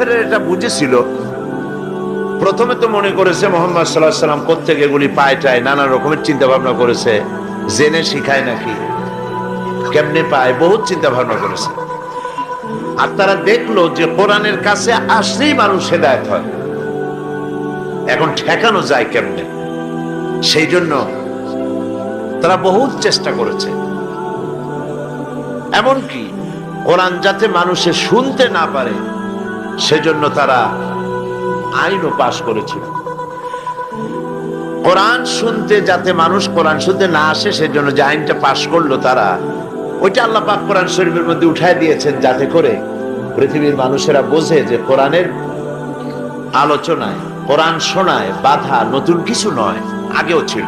কাফের এটা বুঝেছিল। প্রথমে তো মনে করেছে মোহাম্মদ সাল্লাহ সাল্লাম কোথেকে এগুলি পায় টায়, নানা রকমের চিন্তা ভাবনা করেছে, জেনে শিখায় নাকি, কেমনে পায়, বহুত চিন্তা ভাবনা করেছে। আর তারা দেখল যে কোরআনের কাছে আসলেই মানুষ হেদায়ত হয়। এখন ঠেকানো যায় কেমনে? সেই জন্য তারা বহুত চেষ্টা করেছে। এমনকি কোরআন যাতে মানুষে শুনতে না পারে সেজন্য তারা আইনও পাশ করেছিল। কোরআন শুনতে যাতে মানুষ কোরআন শুনতে না আসে, সেজন্য যে আইনটা পাশ করল তারা, ওইটা আল্লাহ পাক কোরআন শরীফের মধ্যে উঠায় দিয়েছেন যাতে করে পৃথিবীর মানুষেরা বোঝে যে কোরআনের আলোচনায়, কোরআন শোনায় বাধা নতুন কিছু নয়, আগেও ছিল।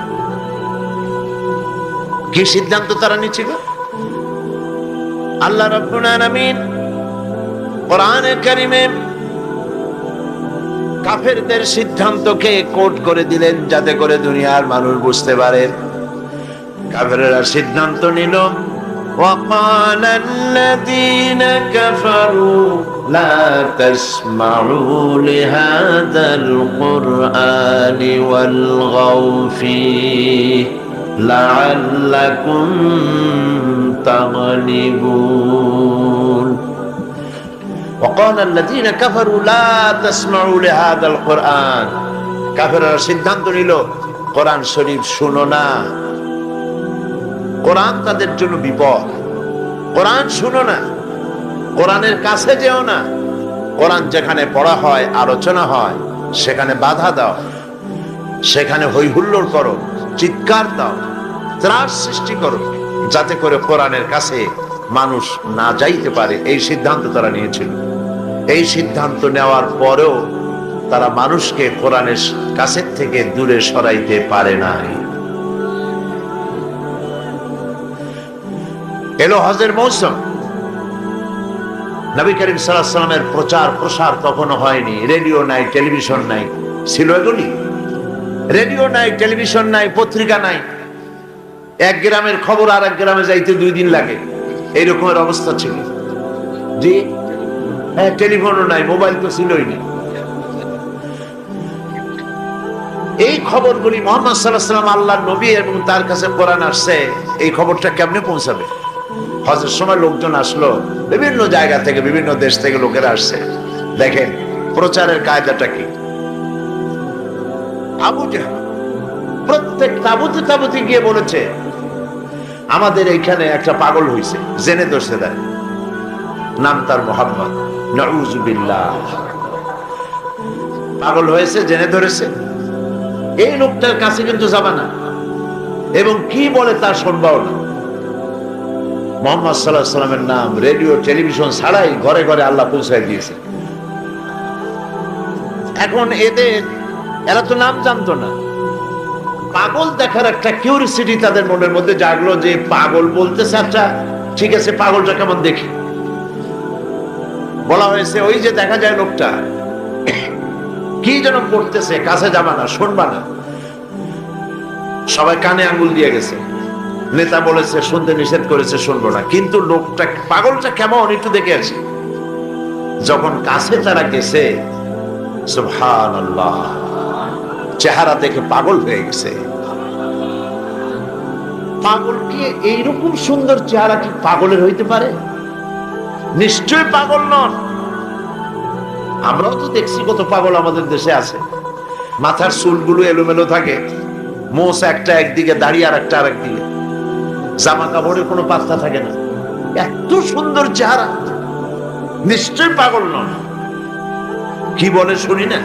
কি সিদ্ধান্ত তারা নিচ্ছিল আল্লাহ রাব্বুল আলামিন কোরআনে কারিমে কাফেরদের সিদ্ধান্তকে কোট করে দিলেন যাতে করে দুনিয়ার মানুষ বুঝতে পারে কাফেরেরা সিদ্ধান্ত নিল وقال الذين كفروا لا تسمعوا لهذا القرآن والغوا فيه لعلكم تغلبون وقال الذين كفروا لا تسمعوا لهذا القرآن কাফেররা সিদ্ধান্ত নিল কোরআন শরীফ শুনো না কোরআন তাদের জন্য বিপদ কোরআন শুনো না কোরআনের কাছে যেও না কোরআন যেখানে পড়া হয় আলোচনা হয় সেখানে বাধা দাও সেখানে হৈহুল্লোড় করো চিৎকার দাও ত্রাস সৃষ্টি করো যাতে করে কোরআনের কাছে মানুষ না যাইতে পারে এই সিদ্ধান্ত তারা নিয়েছিল এই সিদ্ধান্ত নেওয়ার পরেও তারা মানুষকে কোরআনের কাছের থেকে দূরে সরাইতে পারে নাই। এলো হজের মৌসুম। নবী করিম সাল্লামের প্রচার প্রসার কখনো হয়নি। রেডিও নাই, টেলিভিশন নাই। ছিল এগুলি। রেডিও নাই, টেলিভিশন নাই, পত্রিকা নাই। এক গ্রামের খবর আর এক গ্রামে যাইতে দুই দিন লাগে। এইরকমের অবস্থা ছিল। জি হ্যাঁ টেলিফোনও নাই, মোবাইল তো ছিলই না। এই খবরগুলি মোহাম্মদ সাল্লাহ সাল্লাম আল্লাহ নবী এবং তার কাছে কোরআন আসছে, এই খবরটা কেমনে পৌঁছাবে? হজের সময় লোকজন আসলো, বিভিন্ন জায়গা থেকে, বিভিন্ন দেশ থেকে লোকেরা আসছে। দেখেন, প্রচারের কায়দাটা কি? প্রত্যেক তাবুতে তাবুতে গিয়ে বলেছে, আমাদের এইখানে একটা পাগল হইছে, জেনে দোষে দেয় নাম তার মোহাম্মদ। পাগল হয়েছে, জেনে ধরেছে। এই লোকটার কাছে কিন্তু যাবে না এবং কি বলে তা শুনবাও না। মোহাম্মদ সাল্লাহ সাল্লামের নাম রেডিও, টেলিভিশন ছাড়াই ঘরে ঘরে আল্লাহ পৌঁছায় দিয়েছে। এখন এদের, এরা তো নাম জানতো না। পাগল দেখার একটা কিউরিসিটি তাদের মনের মধ্যে জাগলো যে পাগল বলতেছে আচ্ছা ঠিক আছে, পাগলটা কেমন দেখি? বলা হয়েছে, ওই যে দেখা যায় লোকটা, কি যেন করতেছে, কাছে যাবা না, শুনবা না। সবাই কানে আঙ্গুল দিয়ে গেছে। নেতা বলেছে, শুনতে নিষেধ করেছে, শুনব না। কিন্তু লোকটা, পাগলটা কেমন, একটু দেখে আছি যখন কাছে তারা গেছে আল্লাহ চেহারা দেখে পাগল হয়ে গেছে। পাগল কি এইরকম সুন্দর চেহারা কি পাগলের হইতে পারে? নিশ্চয় পাগল নন। আমরাও তো দেখছি কত পাগল আমাদের দেশে আছে। মাথার চুলগুলো এলোমেলো থাকে। মোষ একটা একদিকে দাঁড়িয়ে আর একটা আরেকদিকে জামা কাপড়ের কোনো পাত্তা থাকে না। এত সুন্দর চেহারা। নিশ্চয় পাগল নন। কি বলে শুনি না?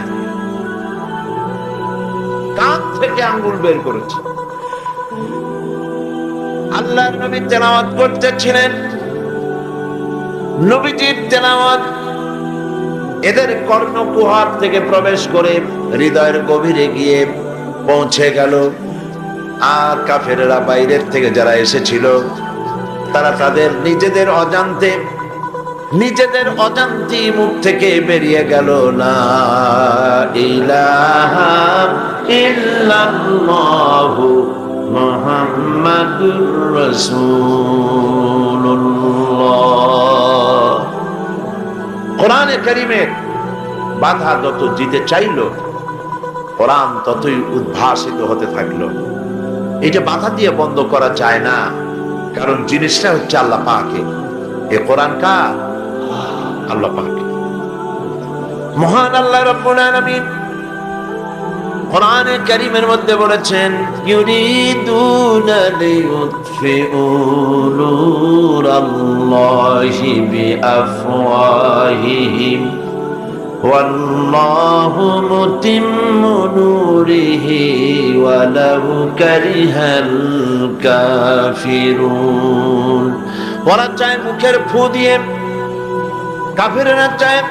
কান থেকে আঙ্গুল বের করেছে। আল্লাহ নবী তেলাওয়াত করতেছিলেন। নবীজির তেলাওয়াত, এদের কর্ণকুহার থেকে প্রবেশ করে হৃদয়ের গভীরে গিয়ে পৌঁছে গেল। আর কাফেরেরা বাইরের থেকে যারা এসেছিল, তারা তাদের নিজেদের অজান্তে, নিজেদের অজান্তি মুখ থেকে বেরিয়ে গেল না ইলাহা ইল্লাল্লাহু মুহাম্মাদুর রাসূলুল্লাহ কোরআনে কারীমের বাধা যত দিতে চাইল, কোরআন ততই উদ্ভাসিত হতে থাকল। এটা বাধা দিয়ে বন্ধ করা যায় না, কারণ জিনিসটা হচ্ছে আল্লাহ পাকে। এ কোরআন কা আল্লাহ পাকে। মহান আল্লাহ রব্বুল আলামিন কোরআনে কারীমের মধ্যে বলেছেন ইউরিদুনা লিয়ুতফিউ নূরাল্লাহি বিআফওয়াহিহিম والله متم نوره ولو كره الكافرون ওরা চায় মুখের ফু দিয়ে কাফেরেরা চায়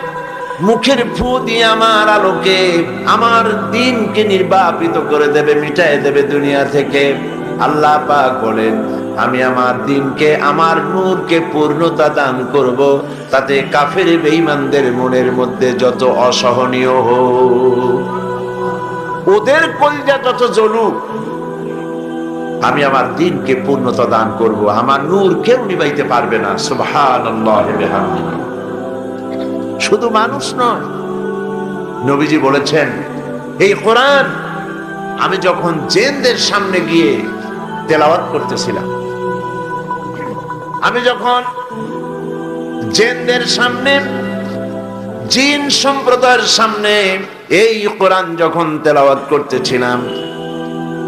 মুখের ফু দিয়ে আমার আলোকে, আমার দিনকে নির্বাপিত করে দেবে মিটাই দেবে দুনিয়া থেকে। আল্লাহ পাক বলেন, আমি আমার দিনকে, আমার নূরকে পূর্ণতা দান করব, তাতে কাফের বেঈমানদের মনের মধ্যে যত অসহনীয় হোক, ওদের কলজা যত জ্বলুক, আমি আমার দিনকে পূর্ণতা দান করব। আমার নূর কেউ নিবাইতে পারবে না। সুবহানাল্লাহি বিহামদিহি। শুধু মানুষ নয়। নবীজি বলেছেন, এই কোরআন আমি যখন জেনদের সামনে গিয়ে তেলাওয়াত করতেছিলাম, আমি যখন জেনদের সামনে, জিন সম্প্রদায়ের সামনে এই কোরআন যখন তেলাওয়াত করতেছিলাম,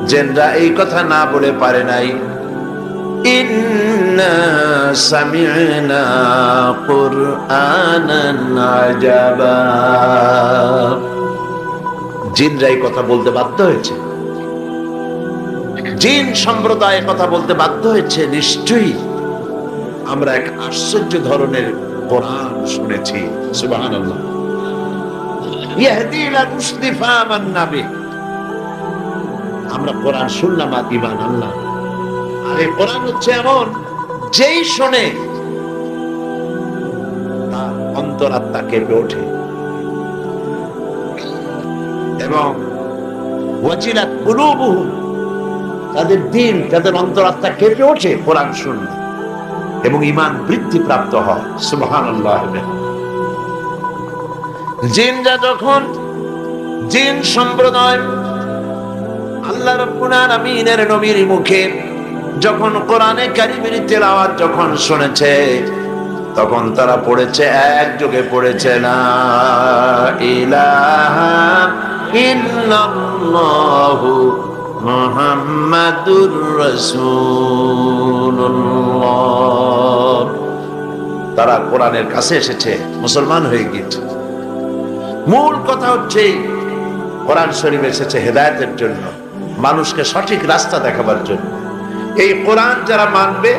জেনরা এই কথা না বলে পারে নাই। إنا سمعنا قرآنا عجبا জিনরা এই কথা বলতে বাধ্য হয়েছে জিন সম্প্রদায় কথা বলতে বাধ্য হয়েছে নিশ্চয়ই আমরা এক আশ্চর্য ধরনের কোরআন শুনেছি সুবহানাল্লাহ ইয়াহদি ইলা রুশদি ফামান্না বিহি। আমরা কোরআন শুনলাম আর ঈমান আনলাম আর এই কোরআন হচ্ছে এমন, যেই শোনে তার অন্তরাত্মা কেঁপে ওঠে। এবং ওয়াজিলাত তাদের দিল তাদের অন্তরাত্মা কেঁপে ওঠে কোরআন শুনলে, এবং ইমান বৃদ্ধি প্রাপ্ত হয়। সুবহানাল্লাহ। জিনরা যখন জিন সম্প্রদায়, আল্লাহ রাব্বুল আলামিনের নবীর মুখে যখন কোরআনে কারিমের তেলাওয়াত যখন শুনেছে, তখন তারা পড়েছে, একযোগে পড়েছে না ইলাহা ইল্লাল্লাহু তারা কোরআনের কাছে এসেছে, মুসলমান হয়ে গিয়েছে। মূল কথা হচ্ছে, কোরআন শরীফ এসেছে হেদায়েতের জন্য, মানুষকে সঠিক রাস্তা দেখাবার জন্য। এই কোরআন যারা মানবে,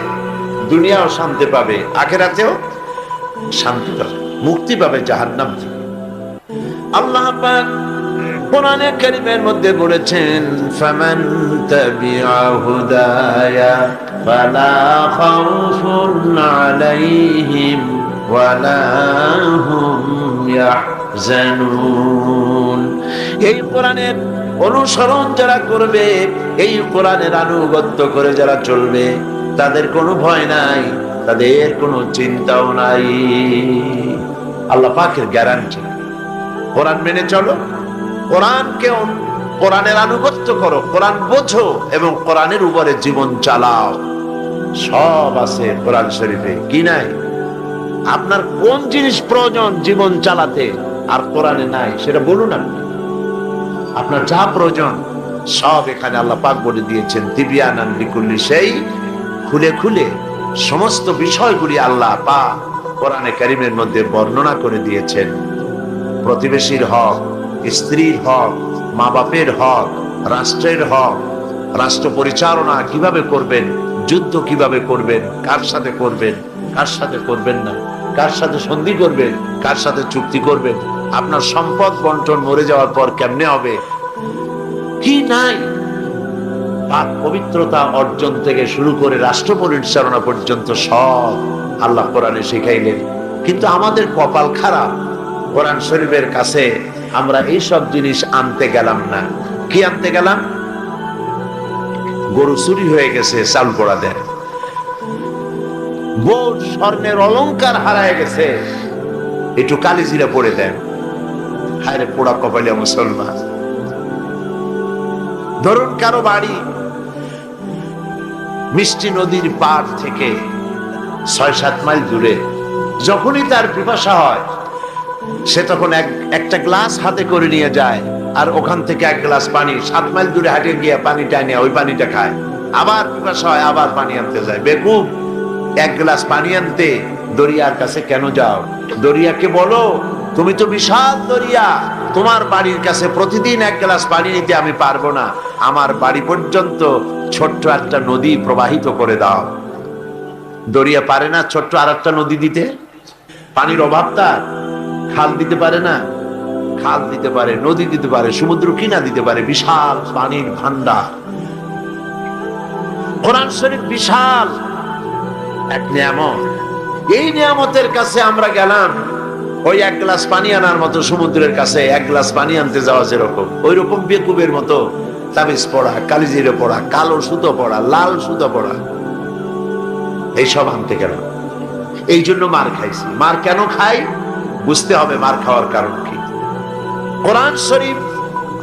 দুনিয়াও শান্তি পাবে, আখেরাতেও শান্তি পাবে, মুক্তি পাবে জাহান্নাম থেকে। আল্লাহ পাক কোরআনে কারিমের মধ্যে বলেছেন, ফামান তাবিআ হুদায়া ফালা খাউফুন আলাইহিম ওয়ালা হুম ইয়াহজানুন। এই কোরআনের অনুসরণ যারা করবে, এই কোরআনের আনুগত্য করে যারা চলবে, তাদের কোনো ভয় নাই, তাদের কোনো চিন্তাও নাই। আল্লাহ পাকের গ্যারান্টি কোরআন মেনে চলো, কোরআনকে কোরআনের আনুগত্য করো, কোরআন বোঝো এবং কোরআনের উপরে জীবন চালাও। সব আছে কোরআন শরীফে, কি নাই? আপনার কোন জিনিস প্রয়োজন জীবন চালাতে? আর কোরআনে নাই, সেটা বলুন আপনি। আপনার যা প্রয়োজন, সব এখানে আল্লাহ পাক বলে দিয়েছেন। দিবিয়ানান বিকুল্লি সেই খুলে খুলে সমস্ত বিষয়গুলি আল্লাহ পা কোরআনে কারিমের মধ্যে বর্ণনা করে দিয়েছেন। প্রতিবেশীর হক, স্ত্রীর হক মা বাপের হক, রাষ্ট্রের হক, রাষ্ট্র পরিচালনা কীভাবে করবেন, যুদ্ধ কীভাবে করবেন, কার সাথে করবেন, কার সাথে করবেন না। কার সাথে সন্ধি করবেন কার সাথে চুক্তি করবেন আপনার সম্পদ বন্টন মরে যাওয়ার পর কেমনে হবে? কি নাই? পাক পবিত্রতা অর্জন থেকে শুরু করে রাষ্ট্র পরিচালনা পর্যন্ত সব আল্লাহ কোরআনে শিখাইলেন। কিন্তু আমাদের কপাল খারাপ। কোরআন শরীফের কাছে আমরা এই সব জিনিস আনতে গেলাম না। কি আনতে গেলাম? গরু চুরি হয়ে গেছে, চাল পোড়া দেয়। বউ স্বর্ণের অলংকার হারায় গেছে। একটু কালিজিরা পড়ে দেন। হায়রে পোড়া কপালিয়া মুসলমান। ধরুন কারও বাড়ি মিষ্টি নদীর পাড় থেকে ছয় সাত মাইল দূরে, যখনই তার পিপাসা হয়, সে তখন এক একটা গ্লাস হাতে করে নিয়ে যায় আর ওখান থেকে এক গ্লাস পানি সাত মাইল দূরে হাঁটে গিয়ে পানিটা নিয়ে ওই পানিটা খায়। আবার পিপাসা হয়, আবার পানি আনতে যায়। বেকুব! এক গ্লাস পানি আনতে দরিয়ার কাছে কেন যাও? দরিয়াকে বলো, তুমি তো বিশাল দরিয়া। তোমার বাড়ির কাছে প্রতিদিন এক গ্লাস পানি নিতে আমি পারব না। আমার বাড়ি পর্যন্ত ছোট্ট একটা নদী প্রবাহিত করে দাও। দরিয়া পারে না ছোট্ট আর একটা নদী দিতে? পানির অভাব তার। খাল দিতে পারে না। খাল দিতে পারে, নদী দিতে পারে, সমুদ্র কিনা দিতে পারে, বিশাল পানির ভান্ডার কোরআন শরীফ বিশাল এক নিয়ামত। এই নিয়ামতের কাছে আমরা গেলাম, ওই এক গ্লাস পানি আনার মতো, সমুদ্রের কাছে এক গ্লাস পানি আনতে যাওয়া যেরকম। ওই রকম বেকুবের মতো তাবিজ পড়া কালিজিরে পড়া কালো সুতো পড়া লাল সুতো পড়া এইসব আনতে গেলাম। এই জন্য মার খাইছি। মার কেন খাই? বুঝতে হবে মার খাওয়ার কারণ কি। কোরআন শরীফ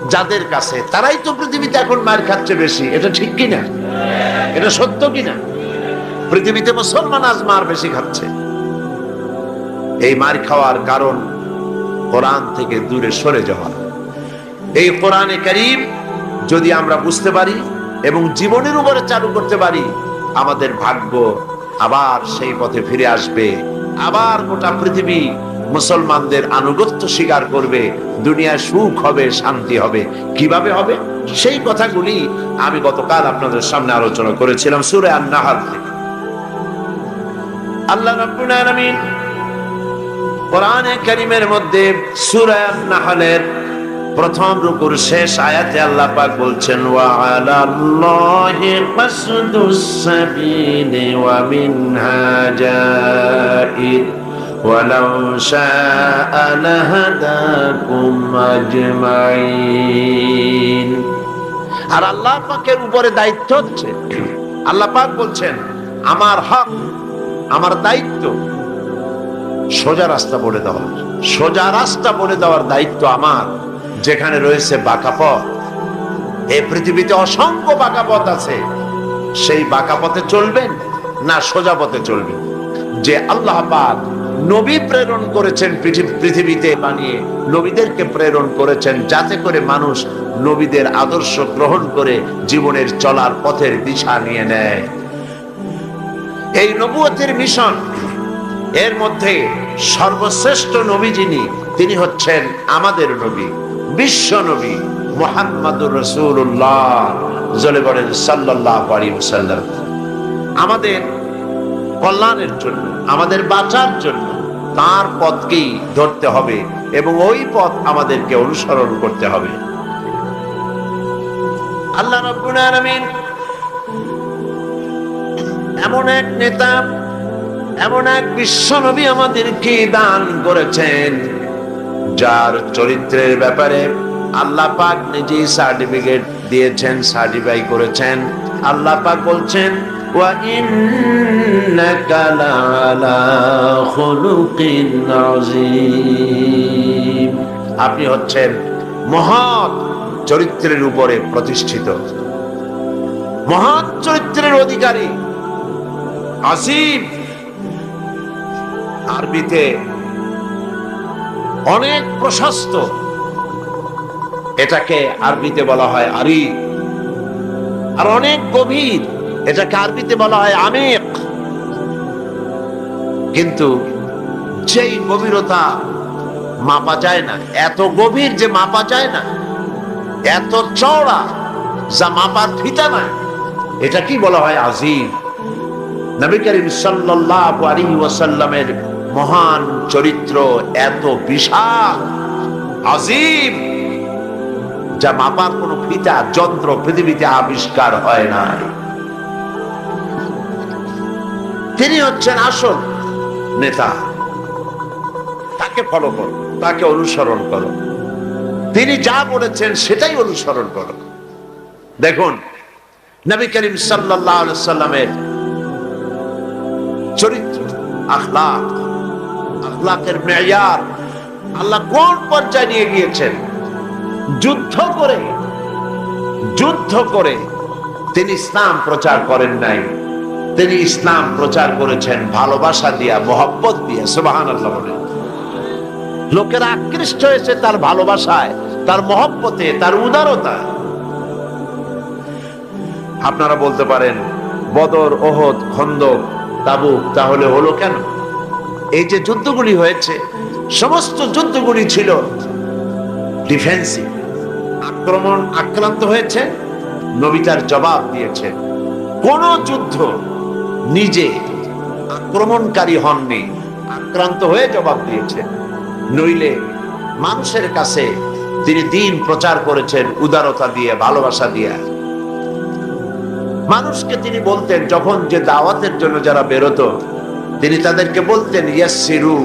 যাদের কাছে, তারাই তো পৃথিবীতে এখন মার খাচ্ছে বেশি। এটা ঠিক কিনা? এটা সত্য কিনা? পৃথিবীতে মুসলমান আজ মার বেশি খাচ্ছে। এই মার খাওয়ার কারণ কোরআন থেকে দূরে সরে যাওয়া। এই কোরআনে করিম যদি আমরা বুঝতে পারি এবং জীবনের উপরে চালু করতে পারি, আমাদের ভাগ্য আবার সেই পথে ফিরে আসবে। আবার গোটা পৃথিবী মুসলমানদের আনুগত্য স্বীকার করবে, দুনিয়ায় সুখ হবে, শান্তি হবে। কীভাবে হবে? সেই কথাগুলি আমি গতকাল আপনাদের সামনে আলোচনা করেছিলাম, সুরে আন্নাহাল থেকে। আল্লাহ রাব্বুল আলামিন কোরআনে কারীমের মধ্যে সূরা আন-নাহলের প্রথম রুকুর শেষ আয়াতে আল্লাহ পাক বলছেন ওয়া আলাল্লাহি কাসদুস সাবিলি ওয়া মিনহা জাইর ولو شاء لهداكم أجمعين আর আল্লাহ পাকের উপরে দায়িত্ব হচ্ছে আল্লাহ পাক বলছেন আমার হক আমার দায়িত্ব। সোজা রাস্তা বলে দেওয়া। সোজা রাস্তা বলে দেওয়ার দায়িত্ব আমার। যেখানে রয়েছে বাঁকা পথ এই পৃথিবীতে অসংখ্য বাঁকা পথ আছে। সেই বাঁকা পথে চলবেন না সোজা পথে চলবেন? যে আল্লাহ পাক নবী প্রেরণ করেছেন পৃথিবীতে বানিয়ে, নবীদেরকে প্রেরণ করেছেন যাতে করে মানুষ নবীদের আদর্শ গ্রহণ করে জীবনের চলার পথের দিশা নিয়ে নেয়। এই নবুয়তের মিশন, এর মধ্যে সর্বশ্রেষ্ঠ নবী যিনি, তিনি হচ্ছেন আমাদের নবী, বিশ্ব নবী মোহাম্মদুর রসুল্লাহ জলে বলেন সাল্লাহ আমাদের কল্যাণের জন্য, আমাদের বাঁচার জন্য তার পথকেই ধরতে হবে এবং ওই পথ আমাদেরকে অনুসরণ করতে হবে। আল্লাহ রব্বুল আলামিন এমন এক নেতা, এমন এক বিশ্বনবী আমাদেরকে দান করেছেন, যার চরিত্রের ব্যাপারে আল্লাহ পাক নিজেই সার্টিফিকেট দিয়েছেন, সার্টিফাই করেছেন। আল্লাহ পাক বলছেন আপনি হচ্ছেন মহৎ চরিত্রের উপরে প্রতিষ্ঠিত। মহৎ চরিত্রের অধিকারী। আসিম আরবিতে অনেক প্রশস্ত। এটাকে আরবিতে বলা হয় আরি আর অনেক গভীর। এটাকে আরবিতে বলা হয় আমেক। কিন্তু যেই গভীরতা মাপা যায় না, এত গভীর যে মাপা যায় না, এত চওড়া যা মাপার ফিতা না এটা কি বলা হয় আজিম নবী করিম ওয়াসাল্লামের মহান চরিত্র এত বিশাল, আজিম, যা মাপার কোন ফিতা, যন্ত্র পৃথিবীতে আবিষ্কার হয় না তিনি হচ্ছেন আসল নেতা। তাকে ফলো করো, তাকে অনুসরণ করো। তিনি যা বলেছেন সেটাই অনুসরণ করো। দেখুন, নবী করিম আলাইহি সাল্লামের চরিত্র, আখলাক। আখলাকের মেয়ার। আল্লাহ কোন পর্যায়ে নিয়ে গিয়েছেন? যুদ্ধ করে। যুদ্ধ করে। তিনি ইসলাম প্রচার করেন নাই। তিনি ইসলাম প্রচার করেছেন, ভালোবাসা দিয়া, মোহব্বত দিয়া সুবাহান আল্লাহ বলেন লোকেরা আকৃষ্ট হয়েছে তার ভালোবাসায়, তার মহব্বতে, তার উদারতা আপনারা বলতে পারেন, বদর, ওহদ, খন্দক তাবুক তাহলে হলো কেন? এই যে যুদ্ধগুলি হয়েছে, সমস্ত যুদ্ধগুলি ছিল ডিফেন্সিভ আক্রমণ আক্রান্ত হয়েছে, নবী তার জবাব দিয়েছে, কোন যুদ্ধ নিজে আক্রমণকারী হননি। আক্রান্ত হয়ে জবাব দিয়েছে, নইলে মানুষের কাছে তিনি দিন প্রচার করেছেন উদারতা দিয়ে, ভালোবাসা দিয়ে। মানুষকে তিনি বলতেন, যখন যে দাওয়াতের জন্য যারা বেরোতো, তিনি তাদেরকে বলতেন ইয়াসিরু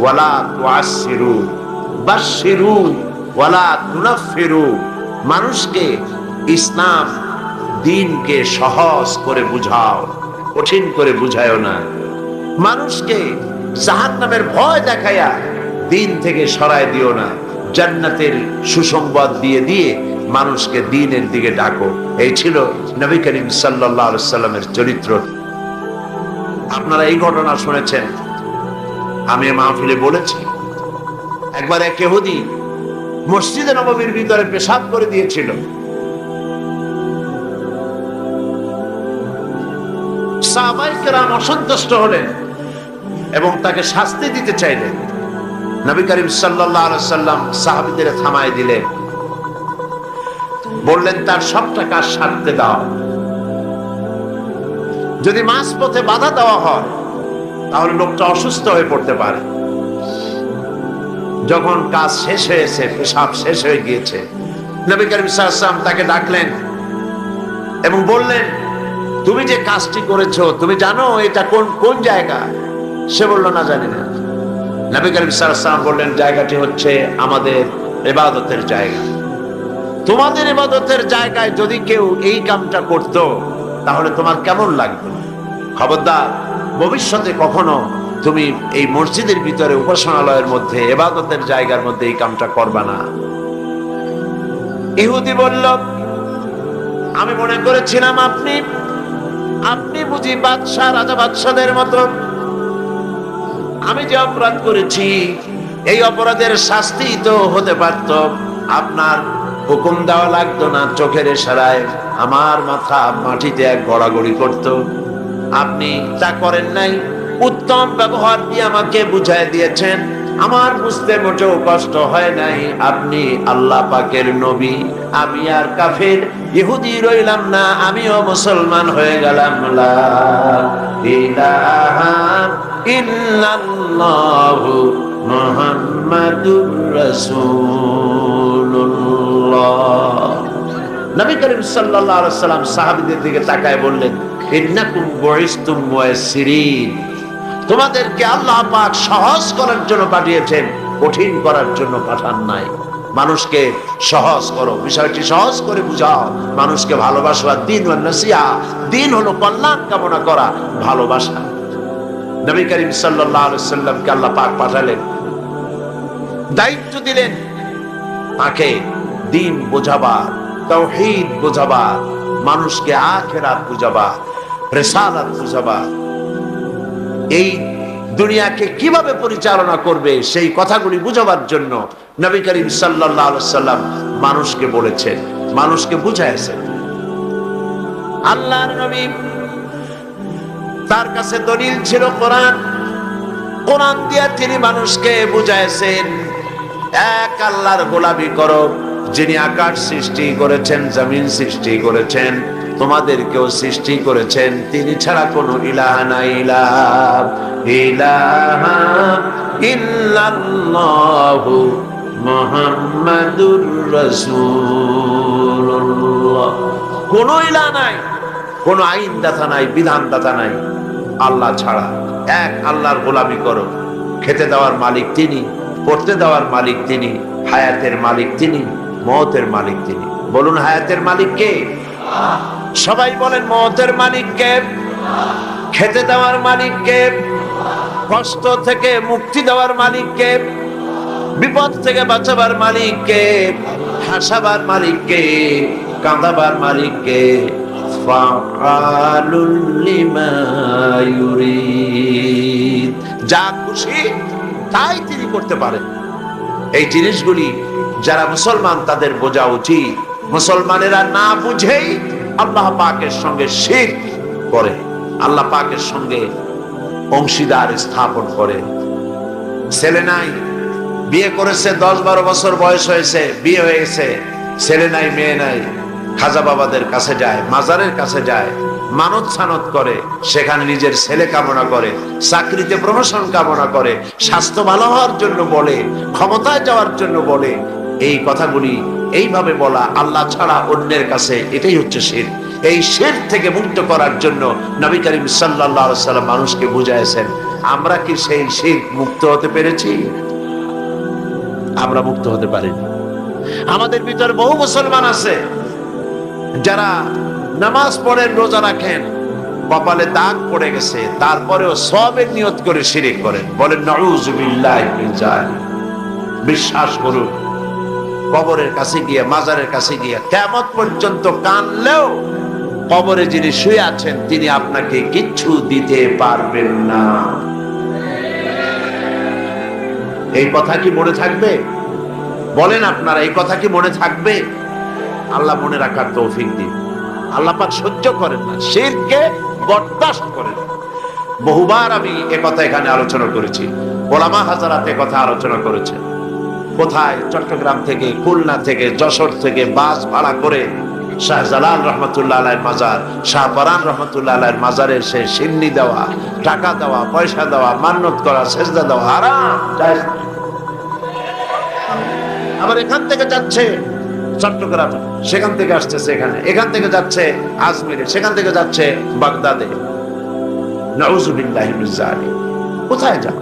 ওয়ালা তুআসিরু বাশিরু ওয়ালা তুনাফিরু মানুষকে ইসলাম দিনকে সহজ করে বুঝাও, কঠিন করে বুঝায়ও না। মানুষকে জাহান্নামের ভয় দেখাইয়া দিন থেকে সরায় দিও না, জান্নাতের সুসংবাদ দিয়ে দিয়ে মানুষকে দিনের দিকে ডাকো। এই ছিল নবী করিম সাল্লামের চরিত্র। আপনারা এই ঘটনা শুনেছেন। আমি মাহফিলে বলেছি, একবার এক ইহুদি মসজিদে নববীর ভিতরে পেশাব করে দিয়েছিল। অসন্তুষ্ট হলেন এবং তাকে শাস্তি দিতে চাইলেন। নবী করিম আলাইহি সাল্লাম সাহাবীদের থামায় দিলেন। বললেন, তার সব টাকা সারতে দাও। যদি মাঝ পথে বাধা দেওয়া হয়, তাহলে লোকটা অসুস্থ হয়ে পড়তে পারে। যখন কাজ শেষ হয়েছে, পেশাব শেষ হয়ে গিয়েছে, নবী করিম সাল্লাম তাকে ডাকলেন এবং বললেন, তুমি যে কাজটি করেছ, তুমি জানো এটা কোন কোন জায়গা? সে বলল, না জানি না। নবী করিম সাল্লাম বললেন, জায়গাটি হচ্ছে আমাদের ইবাদতের জায়গা। তোমাদের ইবাদতের জায়গায় যদি কেউ এই কামটা করত, তাহলে তোমার কেমন লাগবে খবরদার, ভবিষ্যতে কখনো তুমি এই মসজিদের ভিতরে উপাসনালয়ের মধ্যে এবাদতের জায়গার মধ্যে এই কামটা করবা না। ইহুদি বলল, আমি মনে করেছিলাম আপনি আপনি বুঝি বাদশাহ, রাজা বাদশাদের মতো। আমি যে অপরাধ করেছি, এই অপরাধের শাস্তি তো হতে পারত। আপনার হুকুম দেওয়া লাগতো না চোখের ইশারায়। আমার মাথা মাটিতে এক গড়াগড়ি করত। আপনি তা করেন নাই। উত্তম ব্যবহার দিয়ে আমাকে বুঝাই দিয়েছেন? আমার বুঝতে মোটেও কষ্ট হয় নাই। আপনি আল্লাহ পাকের নবী। আমি আর কাফের। ইহুদি রইলাম না। আমিও মুসলমান হয়ে গেলাম। ইল্লাল্লাহু মুহাম্মাদুর রাসূলুল্লাহ নবী করিম সাল্লাল্লাহু আলাইহি সাল্লাম সাহাবীদের দিকে তাকায় বললেন, ইন্নাকুম বুইসতুম মুয়াসসিরিন। তোমাদেরকে আল্লাহ পাক সহজ করার জন্য পাঠিয়েছেন, কঠিন করার জন্য পাঠান নাই। মানুষকে সহজ করো, বিষয়টি সহজ করে বুঝাও। মানুষকে ভালোবাসা, দিন ও নসিহা। দিন হলো কল্যাণ কামনা করা, ভালোবাসা। নবী করিম আলাইহি সাল্লামকে আল্লাহ পাক পাঠালেন। দায়িত্ব দিলেন। তাকে দিন বোঝাবার, তৌহিদ বোঝাবার, মানুষকে আখেরাত বুঝাবার, রেসালাত বুঝাবার। এই দুনিয়াকে কীভাবে পরিচালনা করবে সেই কথাগুলি বুঝাবার জন্য নবী করিম আলাইহি সাল্লাম মানুষকে বলেছেন, মানুষকে বুঝাইছেন আল্লাহ নবী তার কাছে দলিল ছিল কোরআন। কোরআন দিয়া তিনি মানুষকে বুঝাইছেন এক আল্লাহর গোলামি করো। যিনি আকাশ সৃষ্টি করেছেন, জমিন সৃষ্টি করেছেন, তোমাদেরকেও সৃষ্টি করেছেন, তিনি ছাড়া কোনো ইলাহা নাই। ইলাহ, ইলাহা, ইল্লাল্লাহু মুহাম্মাদুর রাসূলুল্লাহ। কোন ইলাহ নাই আইন দাতা নাই বিধান দাতা নাই। আল্লাহ ছাড়া এক আল্লাহর গোলামি করো। খেতে দেওয়ার মালিক তিনি, পড়তে দেওয়ার মালিক তিনি, হায়াতের মালিক তিনি। মতের মালিক তিনি। বলুন, হায়াতের মালিক কে? সবাই বলেন, মতের মালিক কে? খেতে দেওয়ার মালিক কে? কষ্ট থেকে মুক্তি দেওয়ার মালিক কে? বিপদ থেকে বাঁচাবার মালিককে হাসাবার মালিককে কাঁদাবার মালিককে ফাআলুল লিমা ইউরিদ। যা খুশি, তাই তিনি করতে পারেন। এই জিনিসগুলি যারা মুসলমান, তাদের বোঝা উচিত। মুসলমানেরা না বুঝেই আল্লাহ পাকের সঙ্গে শির করে। আল্লাহ পাকের সঙ্গে অংশীদার স্থাপন করে। ছেলে নাই, বিয়ে করেছে দশ বারো বছর বয়স হয়েছে, বিয়ে হয়ে গেছে ছেলে নাই, মেয়ে নাই, খাজা বাবাদের কাছে যায়, মাজারের কাছে যায়, মানত সানত করে, সেখানে নিজের ছেলে কামনা করে, চাকরিতে প্রমোশন কামনা করে, স্বাস্থ্য ভালো হওয়ার জন্য বলে, ক্ষমতায় যাওয়ার জন্য বলে এই কথাগুলি এইভাবে বলা আল্লাহ ছাড়া অন্যের কাছে এটাই হচ্ছে শির। এই শির থেকে মুক্ত করার জন্য নবী করিম সাল্লাম মানুষকে বুঝাইছেন, আমরা কি সেই শির মুক্ত হতে পেরেছি? আমরা মুক্ত হতে পারিনি। আমাদের ভিতরে বহু মুসলমান আছে, যারা নামাজ পড়েন রোজা রাখেন, কপালে দাগ পড়ে গেছে, তারপরেও সবের নিয়ত করে শিরিক করেন। বলেন বিশ্বাস করুন কবরের কাছে গিয়ে, মাজারের কাছে গিয়ে কেমন পর্যন্ত কানলেও কবরে যিনি শুয়ে আছেন, তিনি আপনাকে কিচ্ছু দিতে পারবেন না। এই কথা কি মনে থাকবে? বলেন আপনারা, এই কথা কি মনে থাকবে? আল্লাহ মনে রাখার তৌফিক দিন। আল্লাহ পাক সহ্য করেন না, শিরকে বরদাস্ত করেন। বহুবার আমি এ কথা এখানে আলোচনা করেছি। ওলামা হাজারাত কথা আলোচনা করেছে কোথায়? চট্টগ্রাম থেকে, খুলনা থেকে, যশোর থেকে বাস ভাড়া করে শাহজালাল রহমতুল্লাহ আলাইয়ের মাজার রহমতুল্লাহ মাজারে সে সিন্নি দেওয়া, টাকা দেওয়া, পয়সা দেওয়া মান্যত করা, সেজদা দেওয়া। আবার এখান থেকে যাচ্ছে চট্টগ্রাম, সেখান থেকে আসতেছে এখানে, এখান থেকে যাচ্ছে আজমিরে, সেখান থেকে যাচ্ছে বাগদাদে। নজুবিল্লাহ কোথায় যাও